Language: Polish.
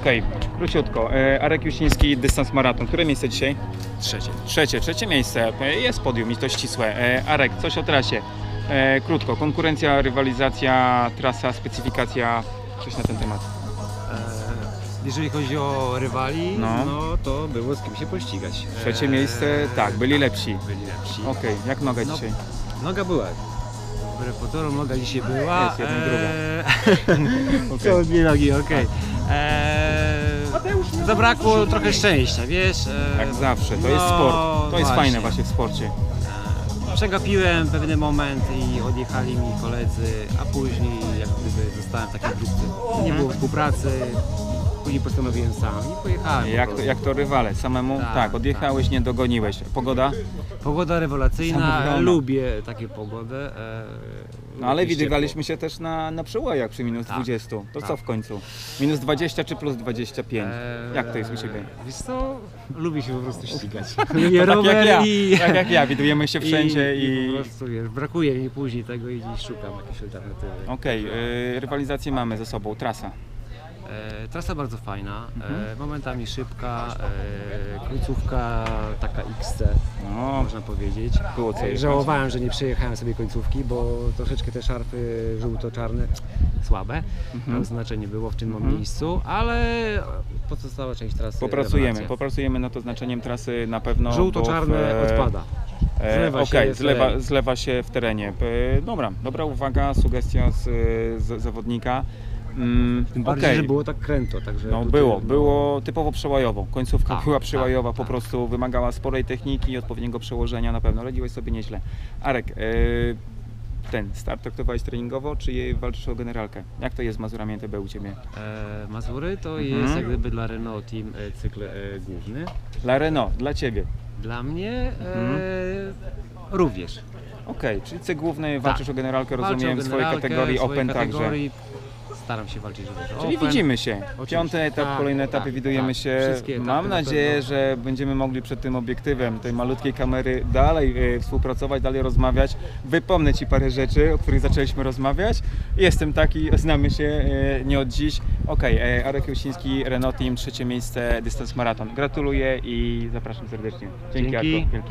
Okej, króciutko. E, Arek Jusiński, dystans maraton. Które miejsce dzisiaj? Trzecie. Trzecie, trzecie miejsce. E, Jest podium i to ścisłe. E, Arek, coś o trasie. Krótko, konkurencja, rywalizacja, trasa, specyfikacja, coś na ten temat. Jeżeli chodzi o rywali, No. no. to było z kim się pościgać. Trzecie miejsce, tak, byli lepsi. Byli lepsi. Okej, jak noga No, dzisiaj? Noga była. Wbrew pozorom noga dzisiaj była. Jest jedna druga. Są dwie nogi, okej. Eee, zabrakło trochę szczęścia, wiesz? E, Jak zawsze, to jest no, sport. To jest właśnie. fajne właśnie w sporcie. E, Przegapiłem pewny moment i odjechali mi koledzy, a później jak gdyby zostałem w takiej grupce. Nie było współpracy, później postanowiłem sam i pojechałem. po Jak to, jak to rywale? Samemu? Tak, Tak, odjechałeś, nie dogoniłeś. Pogoda? Pogoda rewelacyjna, Samowolna. lubię takie pogodę. E, No ale lubię widywaliśmy się też na, na przełajach przy minus Tak, 20. To tak. co w końcu? Minus 20 czy plus 25? Eee, Jak to jest u Ciebie? Wiesz co, lubię się po prostu ścigać. Lubię tak jak ja, i... tak jak ja, widujemy się wszędzie i, i... po prostu wiesz, brakuje mi później tego i gdzieś szukam jakiejś alternatywy. Okej, y, rywalizację mamy ze sobą, trasa. E, trasa bardzo fajna, Mhm. e, momentami szybka, e, końcówka taka XC, No, można powiedzieć. było co E, jechać. Żałowałem, że nie przejechałem sobie końcówki, bo troszeczkę te szarfy żółto-czarne słabe, Mhm. tam znaczenie było w tym Mhm. miejscu, ale pozostała część trasy Popracujemy, rewelacja. popracujemy nad oznaczeniem trasy na pewno. Żółto-czarne bo w, e, odpada. E, Zlewa się w zlewa, terenie. zlewa się w terenie. E, dobra, dobra uwaga, sugestia z, z zawodnika. Mm, Tym bardziej, okej. że było tak kręto, także... No tutaj, było, no, było typowo przełajowo. Końcówka Tak, była tak, przełajowa, po tak. prostu wymagała sporej techniki i odpowiedniego przełożenia na pewno. Radziłeś sobie nieźle. Arek, e, ten start traktowałeś treningowo, czy walczysz o generalkę? Jak to jest z Mazurami NTB u Ciebie? E, Mazury to Mhm. jest jak gdyby dla Renault Team e, cykl e, główny. Dla Renault, dla Ciebie. Dla mnie e, Mhm. również. Okej, czyli cykl główny, walczysz o generalkę, Tak. Rozumiem, o w swojej kategorii w swojej Open także. Staram się walczyć również o Czyli Open. widzimy się. Oczywiście. Piąty etap, Tak, kolejne etapy tak, widujemy tak. się. Wszystkie etapy Mam na nadzieję, pewno. że będziemy mogli przed tym obiektywem, tej malutkiej kamery dalej e, współpracować, dalej rozmawiać. Wypomnę Ci parę rzeczy, o których zaczęliśmy rozmawiać. Jestem taki, znamy się e, nie od dziś. Okej, e, Arek Jusiński, Renault Team, trzecie miejsce, dystans maraton. Gratuluję i zapraszam serdecznie. Dzięki, Dzięki. Arku, wielkie.